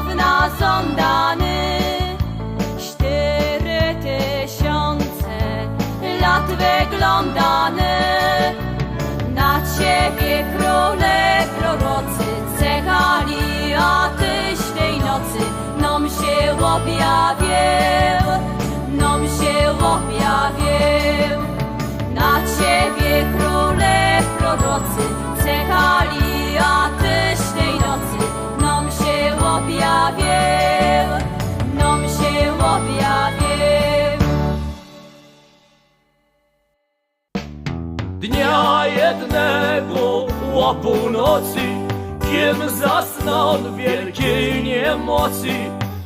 Sosnowna Sądany Cztery tysiące lat wyglądany. Na ciebie króle prorocy Cechali, a tyś tej nocy Nom się objawił objawił, nam się objawił. Dnia jednego o północy, kim zasnął wielkiej niemocy,